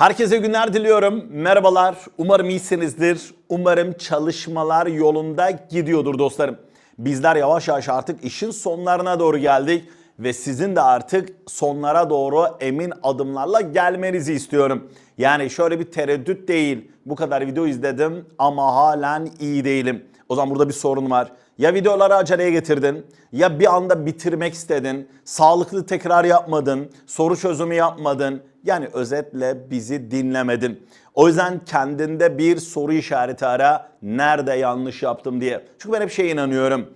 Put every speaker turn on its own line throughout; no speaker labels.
Herkese günler diliyorum. Merhabalar. Umarım iyisinizdir. Umarım çalışmalar yolunda gidiyordur dostlarım. Bizler yavaş yavaş artık işin sonlarına doğru geldik ve sizin de artık sonlara doğru emin adımlarla gelmenizi istiyorum. Yani şöyle bir tereddüt değil. Bu kadar video izledim ama halen iyi değilim. O zaman burada bir sorun var. Ya videoları aceleye getirdin, ya bir anda bitirmek istedin, sağlıklı tekrar yapmadın, soru çözümü yapmadın. Yani özetle bizi dinlemedin. O yüzden kendinde bir soru işareti ara. Nerede yanlış yaptım diye. Çünkü ben hep şeye inanıyorum.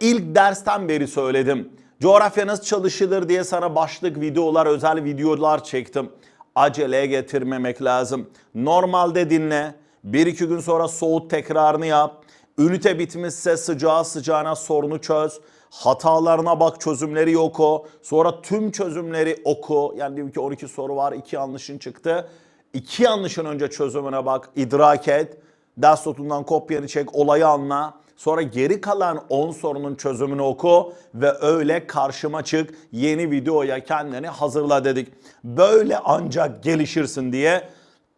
İlk dersten beri söyledim. Coğrafya nasıl çalışılır diye sana başlık videolar, özel videolar çektim. Aceleye getirmemek lazım. Normalde dinle. Bir iki gün sonra soğut tekrarını yap. Ünite bitmişse sıcağı sıcağına sorunu çöz. Hatalarına bak çözümleri oku. Sonra tüm çözümleri oku. Yani diyelim ki 12 soru var, 2 yanlışın çıktı. 2 yanlışın önce çözümüne bak, idrak et. Ders notundan kopyanı çek, olayı anla. Sonra geri kalan 10 sorunun çözümünü oku ve öyle karşıma çık. Yeni videoya kendini hazırla dedik. Böyle ancak gelişirsin diye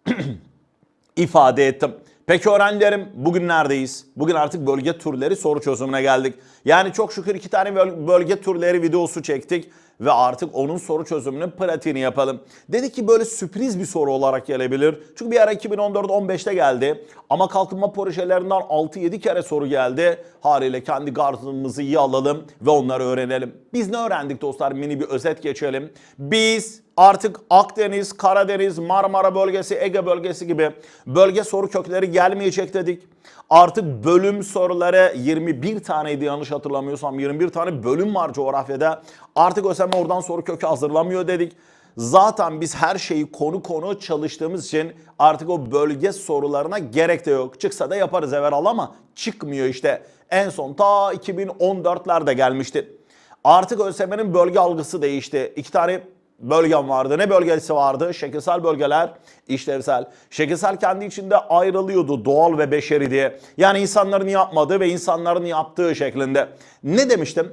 ifade ettim. Peki öğrencilerim bugün neredeyiz? Bugün artık bölge turları soru çözümüne geldik. Yani çok şükür iki tane böl- bölge turları videosu çektik ve artık onun soru çözümünün pratiğini yapalım. Dedik ki böyle sürpriz bir soru olarak gelebilir. Çünkü bir ara 2014-15'te geldi ama kalkınma projelerinden 6-7 kere soru geldi. Haliyle kendi gardımızı iyi alalım ve onları öğrenelim. Biz ne öğrendik dostlar? Mini bir özet geçelim. Biz artık Akdeniz, Karadeniz, Marmara bölgesi, Ege bölgesi gibi bölge soru kökleri gelmeyecek dedik. Artık bölüm soruları 21 taneydi yanlış hatırlamıyorsam 21 tane bölüm var coğrafyada. Artık ÖSYM oradan soru kökü hazırlamıyor dedik. Zaten biz her şeyi konu konu çalıştığımız için artık o bölge sorularına gerek de yok. Çıksa da yaparız evvel ama çıkmıyor işte. En son ta 2014'lerde gelmişti. Artık ÖSYM'nin bölge algısı değişti. İki tane bölgem vardı. Ne bölgesi vardı? Şekilsel bölgeler, işlevsel. Şekilsel kendi içinde ayrılıyordu doğal ve beşeri diye. Yani insanların yapmadığı ve insanların yaptığı şeklinde. Ne demiştim?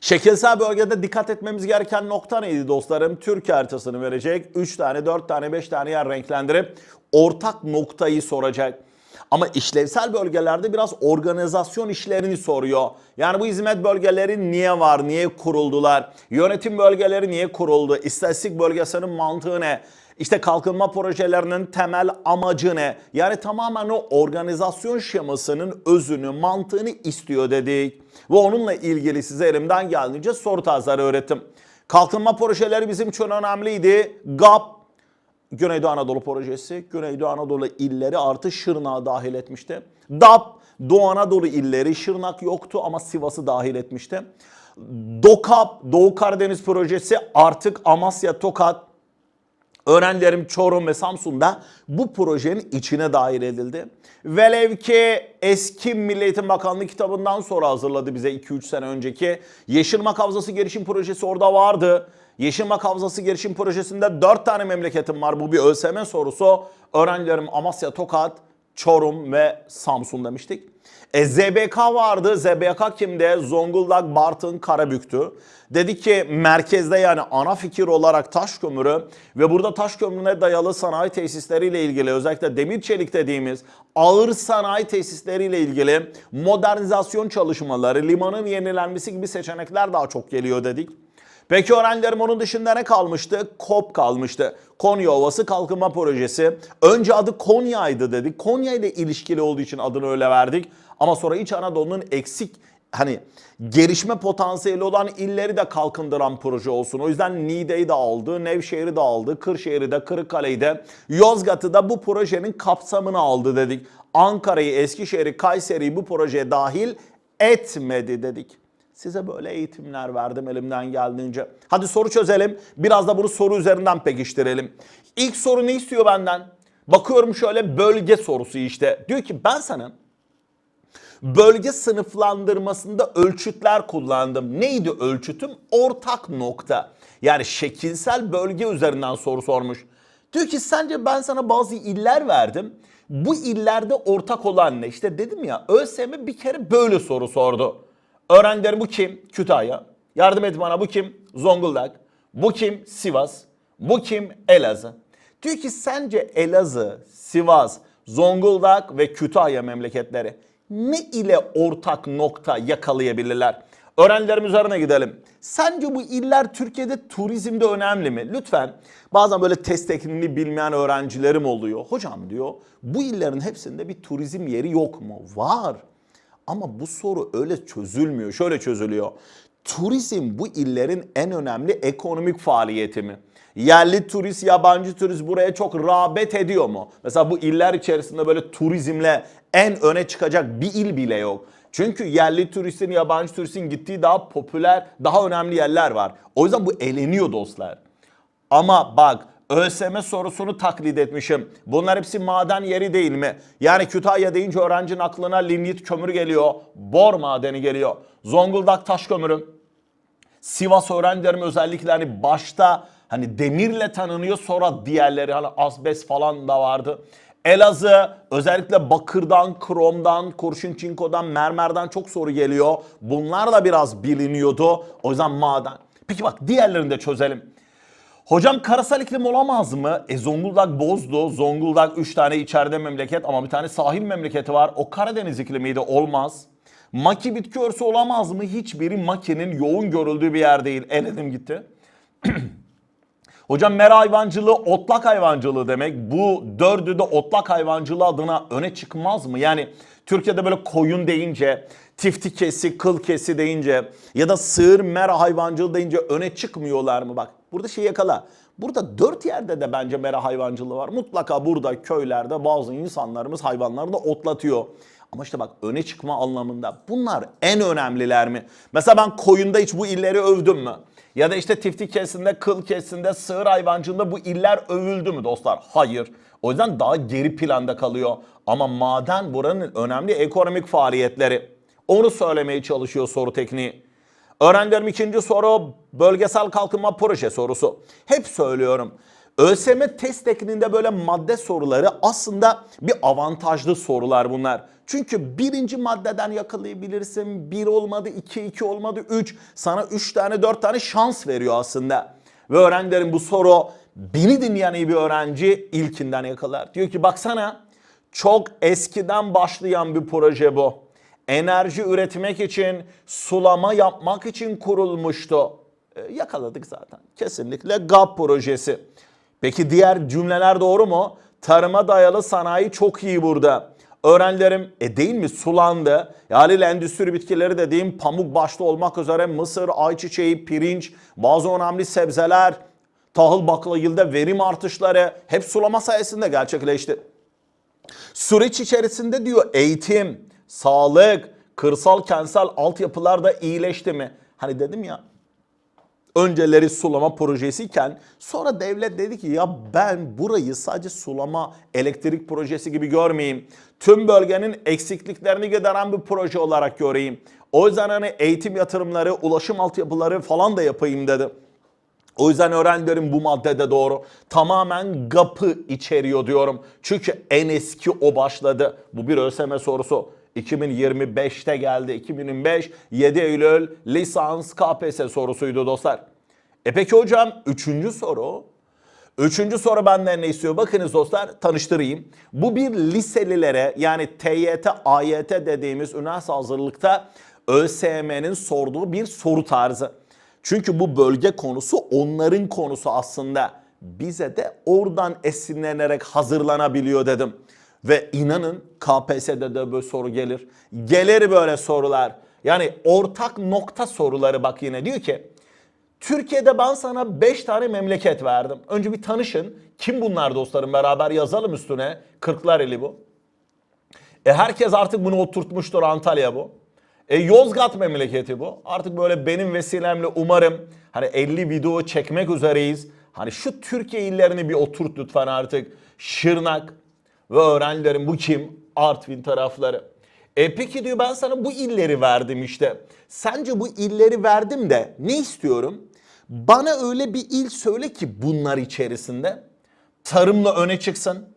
Şekilsel bölgede dikkat etmemiz gereken nokta neydi dostlarım? Türkiye haritasını verecek. 3 tane, 4 tane, 5 tane yer renklendirip ortak noktayı soracak. Ama işlevsel bölgelerde biraz organizasyon işlerini soruyor. Yani bu hizmet bölgeleri niye var, niye kuruldular? Yönetim bölgeleri niye kuruldu? İstatistik bölgesinin mantığı ne? İşte kalkınma projelerinin temel amacı ne? Yani tamamen o organizasyon şemasının özünü, mantığını istiyor dedik. Ve onunla ilgili size elimden geldiğince soru tarzları öğrettim. Kalkınma projeleri bizim için önemliydi. GAP, Güneydoğu Anadolu projesi, Güneydoğu Anadolu illeri artı Şırnak'ı dahil etmişti. DAP, Doğu Anadolu illeri, Şırnak yoktu ama Sivas'ı dahil etmişti. DOKAP, Doğu Karadeniz projesi artık Amasya, Tokat, Öğrencilerim Çorum ve Samsun'da bu projenin içine dahil edildi. Velev ki eski Milli Eğitim Bakanlığı kitabından sonra hazırladı bize 2-3 sene önceki. Yeşilmak Havzası Gelişim Projesi orada vardı. Yeşilmak Havzası Gelişim Projesi'nde 4 tane memleketim var. Bu bir ÖSYM sorusu. Öğrencilerim Amasya, Tokat, Çorum ve Samsun demiştik. E, ZBK vardı. ZBK kimde? Zonguldak, Bartın, Karabük'tü. Dedi ki merkezde yani ana fikir olarak taş kömürü ve burada taş kömürüne dayalı sanayi tesisleriyle ilgili özellikle demir çelik dediğimiz ağır sanayi tesisleriyle ilgili modernizasyon çalışmaları, limanın yenilenmesi gibi seçenekler daha çok geliyor dedik. Peki öğrencilerim onun dışında ne kalmıştı? KOP kalmıştı. Konya Ovası Kalkınma Projesi. Önce adı Konya'ydı dedik. Konya ile ilişkili olduğu için adını öyle verdik. Ama sonra İç Anadolu'nun eksik hani gelişme potansiyeli olan illeri de kalkındıran proje olsun. O yüzden Niğde'yi de aldı, Nevşehir'i de aldı, Kırşehir'i de, Kırıkkale'yi de, Yozgat'ı da bu projenin kapsamına aldı dedik. Ankara'yı, Eskişehir'i, Kayseri'yi bu projeye dahil etmedi dedik. Size böyle eğitimler verdim elimden geldiğince. Hadi soru çözelim. Biraz da bunu soru üzerinden pekiştirelim. İlk soru ne istiyor benden? Bakıyorum şöyle bölge sorusu işte. Diyor ki ben sana bölge sınıflandırmasında ölçütler kullandım. Neydi ölçütüm? Ortak nokta. Yani şekilsel bölge üzerinden soru sormuş. Diyor ki sence ben sana bazı iller verdim. Bu illerde ortak olan ne? İşte dedim ya ÖSYM bir kere böyle soru sordu. Öğrencilerim bu kim? Kütahya. Yardım et bana bu kim? Zonguldak. Bu kim? Sivas. Bu kim? Elazığ. Diyor ki sence Elazığ, Sivas, Zonguldak ve Kütahya memleketleri ne ile ortak nokta yakalayabilirler? Öğrencilerim üzerine gidelim. Sence bu iller Türkiye'de turizmde önemli mi? Lütfen bazen böyle test tekniğini bilmeyen öğrencilerim oluyor. Hocam diyor bu illerin hepsinde bir turizm yeri yok mu? Var. Ama bu soru öyle çözülmüyor. Şöyle çözülüyor. Turizm bu illerin en önemli ekonomik faaliyeti mi? Yerli turist, yabancı turist buraya çok rağbet ediyor mu? Mesela bu iller içerisinde böyle turizmle en öne çıkacak bir il bile yok. Çünkü yerli turistin, yabancı turistin gittiği daha popüler, daha önemli yerler var. O yüzden bu eleniyor dostlar. Ama bak ÖSYM sorusunu taklit etmişim. Bunlar hepsi maden yeri değil mi? Yani Kütahya deyince öğrencinin aklına lignit kömürü geliyor. Bor madeni geliyor. Zonguldak taş kömürü. Sivas öğrencilerim özellikle hani başta hani demirle tanınıyor sonra diğerleri hani asbest falan da vardı. Elazığ özellikle bakırdan, kromdan, kurşun çinkodan, mermerden çok soru geliyor. Bunlar da biraz biliniyordu. O yüzden maden. Peki bak diğerlerini de çözelim. Hocam karasal iklim olamaz mı? E Zonguldak bozdu. Zonguldak 3 tane içeride memleket ama bir tane sahil memleketi var. O Karadeniz iklimiydi olmaz. Maki bitki örtüsü olamaz mı? Hiçbiri makinin yoğun görüldüğü bir yer değil. Eledim gitti. Hocam mera hayvancılığı otlak hayvancılığı demek. Bu dördü de otlak hayvancılığı adına öne çıkmaz mı? Yani Türkiye'de böyle koyun deyince, tifti kesi, kıl kesi deyince ya da sığır mera hayvancılığı deyince öne çıkmıyorlar mı? Bak burada şey yakala. Burada dört yerde de bence mera hayvancılığı var. Mutlaka burada köylerde bazı insanlarımız hayvanlarını da otlatıyor. Ama işte bak öne çıkma anlamında bunlar en önemliler mi? Mesela ben koyunda hiç bu illeri övdüm mü? Ya da işte tiftik kesinde, kıl kesinde, sığır hayvancılığında bu iller övüldü mü dostlar? Hayır. O yüzden daha geri planda kalıyor. Ama maden buranın önemli ekonomik faaliyetleri. Onu söylemeye çalışıyor soru tekniği. Öğrencilerim ikinci soru bölgesel kalkınma proje sorusu. Hep söylüyorum. ÖSYM test tekniğinde böyle madde soruları aslında bir avantajlı sorular bunlar. Çünkü birinci maddeden yakalayabilirsin. Bir olmadı, iki, iki olmadı, üç. Sana üç tane, dört tane şans veriyor aslında. Ve öğrencilerin bu soru beni dinleyen iyi bir öğrenci ilkinden yakalar. Diyor ki baksana çok eskiden başlayan bir proje bu. Enerji üretmek için, sulama yapmak için kurulmuştu. E, yakaladık zaten. Kesinlikle GAP projesi. Peki diğer cümleler doğru mu? Tarıma dayalı sanayi çok iyi burada. Öğrencilerim e değil mi sulandı. Haliyle endüstri bitkileri dediğim pamuk başta olmak üzere mısır, ayçiçeği, pirinç, bazı önemli sebzeler, tahıl baklagilde verim artışları hep sulama sayesinde gerçekleşti. Süreç içerisinde diyor eğitim, sağlık, kırsal kentsel altyapılar da iyileşti mi? Hani dedim ya önceleri sulama projesiyken sonra devlet dedi ki ya ben burayı sadece sulama elektrik projesi gibi görmeyeyim. Tüm bölgenin eksikliklerini gideren bir proje olarak göreyim. O yüzden hani eğitim yatırımları, ulaşım altyapıları falan da yapayım dedi. O yüzden öğrencilerin bu maddede doğru. Tamamen GAP'ı içeriyor diyorum. Çünkü en eski o başladı. Bu bir ÖSYM sorusu. 2025'te geldi. 2025 7 Eylül lisans KPSS sorusuydu dostlar. E peki hocam üçüncü soru. Üçüncü soru benden ne istiyor? Bakınız dostlar tanıştırayım. Bu bir liselilere yani TYT, AYT dediğimiz üniversite hazırlıkta ÖSYM'nin sorduğu bir soru tarzı. Çünkü bu bölge konusu onların konusu aslında. Bize de oradan esinlenerek hazırlanabiliyor dedim. Ve inanın KPSS'de de böyle soru gelir. Gelir böyle sorular. Yani ortak nokta soruları bak yine diyor ki Türkiye'de ben sana 5 tane memleket verdim. Önce bir tanışın. Kim bunlar dostlarım beraber yazalım üstüne. Kırklareli bu. E herkes artık bunu oturtmuştur Antalya bu. E Yozgat memleketi bu. Artık böyle benim vesilemle umarım hani 50 video çekmek üzereyiz. Hani şu Türkiye illerini bir oturt lütfen artık. Şırnak ve öğrencilerim bu kim? Artvin tarafları. E peki diyor ben sana bu illeri verdim işte. Sence bu illeri verdim de ne istiyorum? Bana öyle bir il söyle ki bunlar içerisinde tarımla öne çıksın.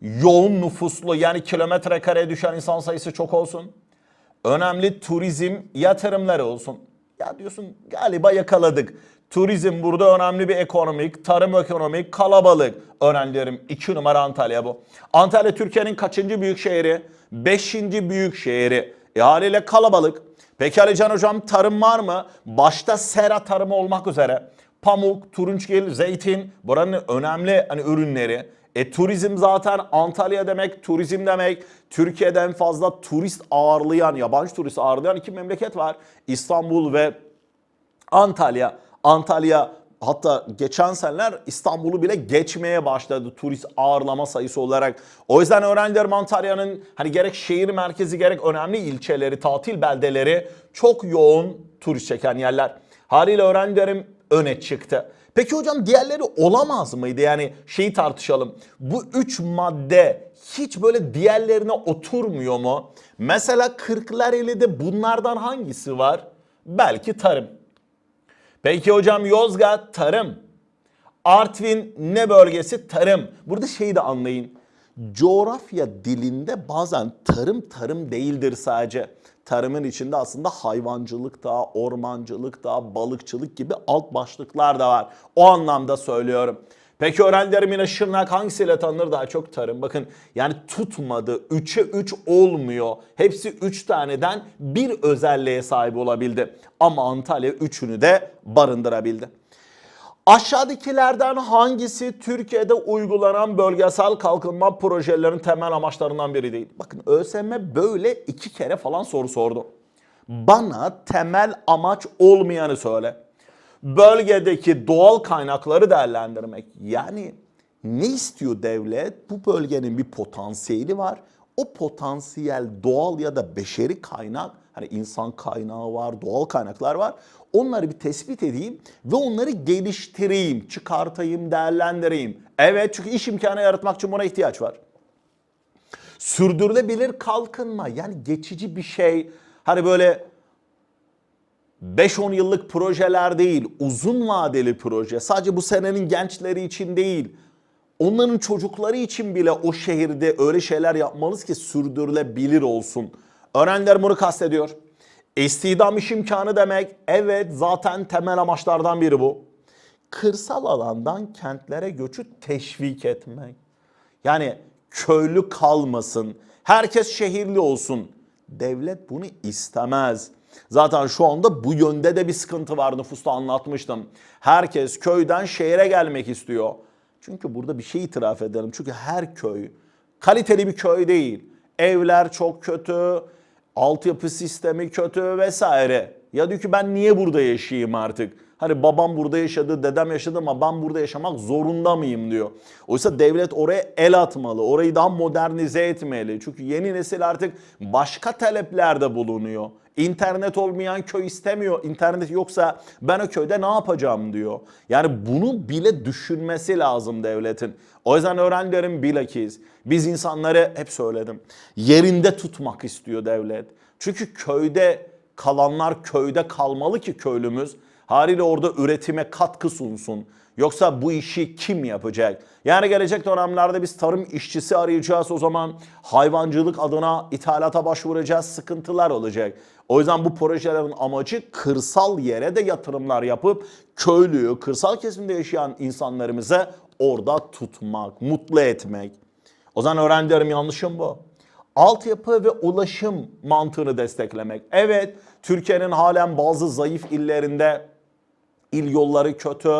Yoğun nüfuslu yani kilometre kareye düşen insan sayısı çok olsun. Önemli turizm yatırımları olsun. Ya diyorsun galiba yakaladık. Turizm burada önemli bir ekonomik, tarım ekonomik, kalabalık. Öğrencilerim 2 numara Antalya bu. Antalya Türkiye'nin kaçıncı büyük şehri? 5. büyük şehri. E haliyle kalabalık. Peki Ali Can Hocam tarım var mı? Başta sera tarımı olmak üzere. Pamuk, turunçgil, zeytin buranın önemli hani ürünleri. E turizm zaten Antalya demek, turizm demek. Türkiye'den fazla turist ağırlayan, yabancı turist ağırlayan iki memleket var. İstanbul ve Antalya. Antalya hatta geçen seneler İstanbul'u bile geçmeye başladı turist ağırlama sayısı olarak. O yüzden öğrencilerim Antalya'nın hani gerek şehir merkezi gerek önemli ilçeleri, tatil beldeleri çok yoğun turist çeken yerler. Haliyle öğrencilerim öne çıktı. Peki hocam diğerleri olamaz mıydı? Yani şeyi tartışalım. Bu üç madde hiç böyle diğerlerine oturmuyor mu? Mesela Kırklareli'de bunlardan hangisi var? Belki tarım. Peki hocam Yozgat tarım. Artvin ne bölgesi? Tarım. Burada şeyi de anlayın. Coğrafya dilinde bazen tarım tarım değildir sadece. Tarımın içinde aslında hayvancılık da, ormancılık da, balıkçılık gibi alt başlıklar da var. O anlamda söylüyorum. Peki öğrencilerim Şırnak hangisiyle tanınır daha çok tarım? Bakın yani tutmadı. 3'e 3 olmuyor. Hepsi 3 taneden bir özelliğe sahip olabildi. Ama Antalya üçünü de barındırabildi. Aşağıdakilerden hangisi Türkiye'de uygulanan bölgesel kalkınma projelerinin temel amaçlarından biri değil? Bakın ÖSYM böyle iki kere falan soru sordu. Bana temel amaç olmayanı söyle. Bölgedeki doğal kaynakları değerlendirmek. Yani ne istiyor devlet? Bu bölgenin bir potansiyeli var. O potansiyel doğal ya da beşeri kaynak, hani insan kaynağı var, doğal kaynaklar var. Onları bir tespit edeyim ve onları geliştireyim, çıkartayım, değerlendireyim. Evet çünkü iş imkanı yaratmak için buna ihtiyaç var. Sürdürülebilir kalkınma yani geçici bir şey. Hani böyle 5-10 yıllık projeler değil, uzun vadeli proje. Sadece bu senenin gençleri için değil, onların çocukları için bile o şehirde öyle şeyler yapmalıyız ki sürdürülebilir olsun. Öğrenciler bunu kastediyor. İstihdam iş imkanı demek, evet zaten temel amaçlardan biri bu. Kırsal alandan kentlere göçü teşvik etmek. Yani köylü kalmasın, herkes şehirli olsun. Devlet bunu istemez. Zaten şu anda bu yönde de bir sıkıntı var nüfusta anlatmıştım. Herkes köyden şehre gelmek istiyor. Çünkü burada bir şey itiraf edelim. Çünkü her köy kaliteli bir köy değil. Evler çok kötü, altyapı sistemi kötü vesaire. Ya diyor ki ben niye burada yaşayayım artık? Hani babam burada yaşadı, dedem yaşadı ama ben burada yaşamak zorunda mıyım diyor. Oysa devlet oraya el atmalı, orayı daha modernize etmeli. Çünkü yeni nesil artık başka taleplerde bulunuyor. İnternet olmayan köy istemiyor. İnternet yoksa ben o köyde ne yapacağım diyor. Yani bunu bile düşünmesi lazım devletin. O yüzden öğrencilerim bilakis biz insanları hep söyledim. Yerinde tutmak istiyor devlet. Çünkü köyde kalanlar köyde kalmalı ki köylümüz haliyle orada üretime katkı sunsun. Yoksa bu işi kim yapacak? Yani gelecek dönemlerde biz tarım işçisi arayacağız o zaman hayvancılık adına ithalata başvuracağız sıkıntılar olacak. O yüzden bu projelerin amacı kırsal yere de yatırımlar yapıp köylüyü, kırsal kesimde yaşayan insanlarımızı orada tutmak, mutlu etmek. O zaman öğrencilerim yanlışım bu. Altyapı ve ulaşım mantığını desteklemek. Evet, Türkiye'nin halen bazı zayıf illerinde il yolları kötü,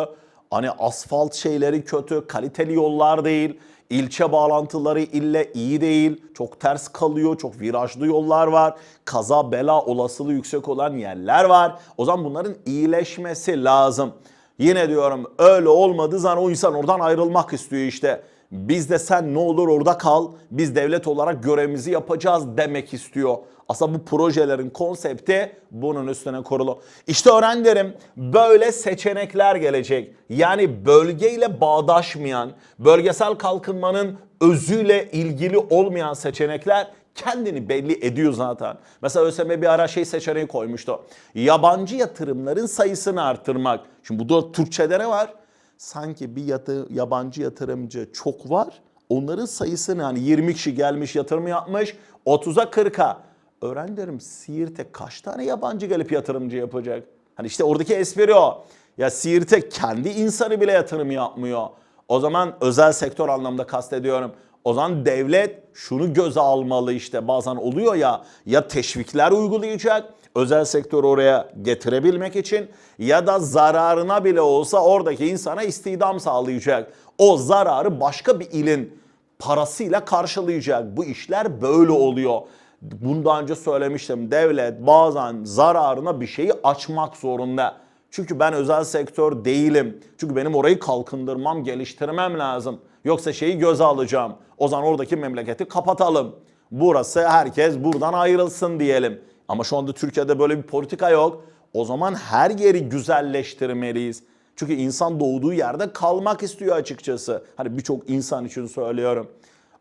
hani asfalt şeyleri kötü, kaliteli yollar değil, ilçe bağlantıları ille iyi değil, çok ters kalıyor, çok virajlı yollar var, kaza bela olasılığı yüksek olan yerler var. O zaman bunların iyileşmesi lazım. Yine diyorum öyle olmadığı zaman o insan oradan ayrılmak istiyor işte. Biz de sen ne olur orada kal, biz devlet olarak görevimizi yapacağız demek istiyor. Aslında bu projelerin konsepti bunun üstüne kurulu. İşte öğrencilerim böyle seçenekler gelecek. Yani bölgeyle bağdaşmayan, bölgesel kalkınmanın özüyle ilgili olmayan seçenekler kendini belli ediyor zaten. Mesela ÖSYM bir ara şey seçeneği koymuştu. Yabancı yatırımların sayısını arttırmak. Şimdi bu da Türkçe'de ne var? Sanki bir yatı, yabancı yatırımcı çok var. Onların sayısını hani 20 kişi gelmiş yatırım yapmış 30'a 40'a. Öğrencilerim Siirt'e kaç tane yabancı gelip yatırımcı yapacak? Hani işte oradaki espri o. Ya Siirt'e kendi insanı bile yatırım yapmıyor. O zaman özel sektör anlamda kastediyorum. O zaman devlet şunu göze almalı işte bazen oluyor ya ya teşvikler uygulayacak özel sektörü oraya getirebilmek için ya da zararına bile olsa oradaki insana istihdam sağlayacak. O zararı başka bir ilin parasıyla karşılayacak. Bu işler böyle oluyor. Bunu daha önce söylemiştim. Devlet bazen zararına bir şeyi açmak zorunda. Çünkü ben özel sektör değilim. Çünkü benim orayı kalkındırmam, geliştirmem lazım. Yoksa şeyi göze alacağım. O zaman oradaki memleketi kapatalım. Burası herkes buradan ayrılsın diyelim. Ama şu anda Türkiye'de böyle bir politika yok. O zaman her yeri güzelleştirmeliyiz. Çünkü insan doğduğu yerde kalmak istiyor açıkçası. Hani birçok insan için söylüyorum.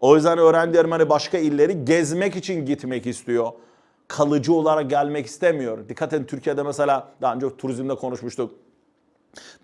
O yüzden öğrencilerim hani başka illeri gezmek için gitmek istiyor. Kalıcı olarak gelmek istemiyor. Dikkat edin Türkiye'de mesela daha önce turizmde konuşmuştuk.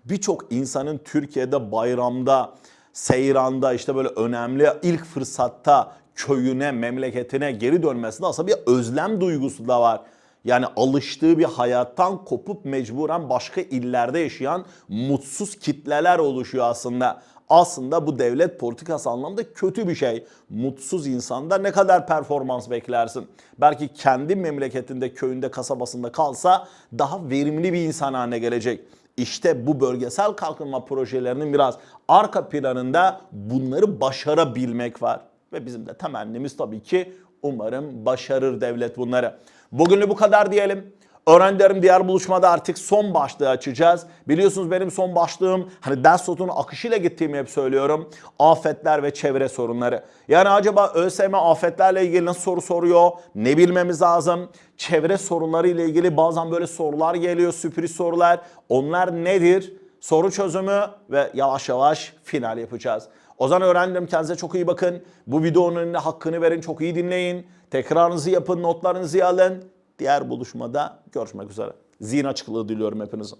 Birçok insanın Türkiye'de bayramda, seyranda işte böyle önemli ilk fırsatta köyüne, memleketine geri dönmesinde aslında bir özlem duygusu da var. Yani alıştığı bir hayattan kopup mecburen başka illerde yaşayan mutsuz kitleler oluşuyor aslında. Aslında bu devlet politikası anlamda kötü bir şey. Mutsuz insanda ne kadar performans beklersin? Belki kendi memleketinde, köyünde, kasabasında kalsa daha verimli bir insan haline gelecek. İşte bu bölgesel kalkınma projelerinin biraz arka planında bunları başarabilmek var. Ve bizim de temennimiz tabii ki umarım başarır devlet bunları. Bugünlük bu kadar diyelim. Öğrencilerim diğer buluşmada artık son başlığı açacağız. Biliyorsunuz benim son başlığım hani ders notunun akışıyla gittiğimi hep söylüyorum. Afetler ve çevre sorunları. Yani acaba ÖSYM afetlerle ilgili nasıl soru soruyor? Ne bilmemiz lazım? Çevre sorunları ile ilgili bazen böyle sorular geliyor, sürpriz sorular. Onlar nedir? Soru çözümü ve yavaş yavaş final yapacağız. O zaman öğrencilerim kendinize çok iyi bakın. Bu videonun hakkını verin, çok iyi dinleyin. Tekrarınızı yapın, notlarınızı alın. Diğer buluşmada görüşmek üzere. Zihin açıklığı diliyorum hepinize.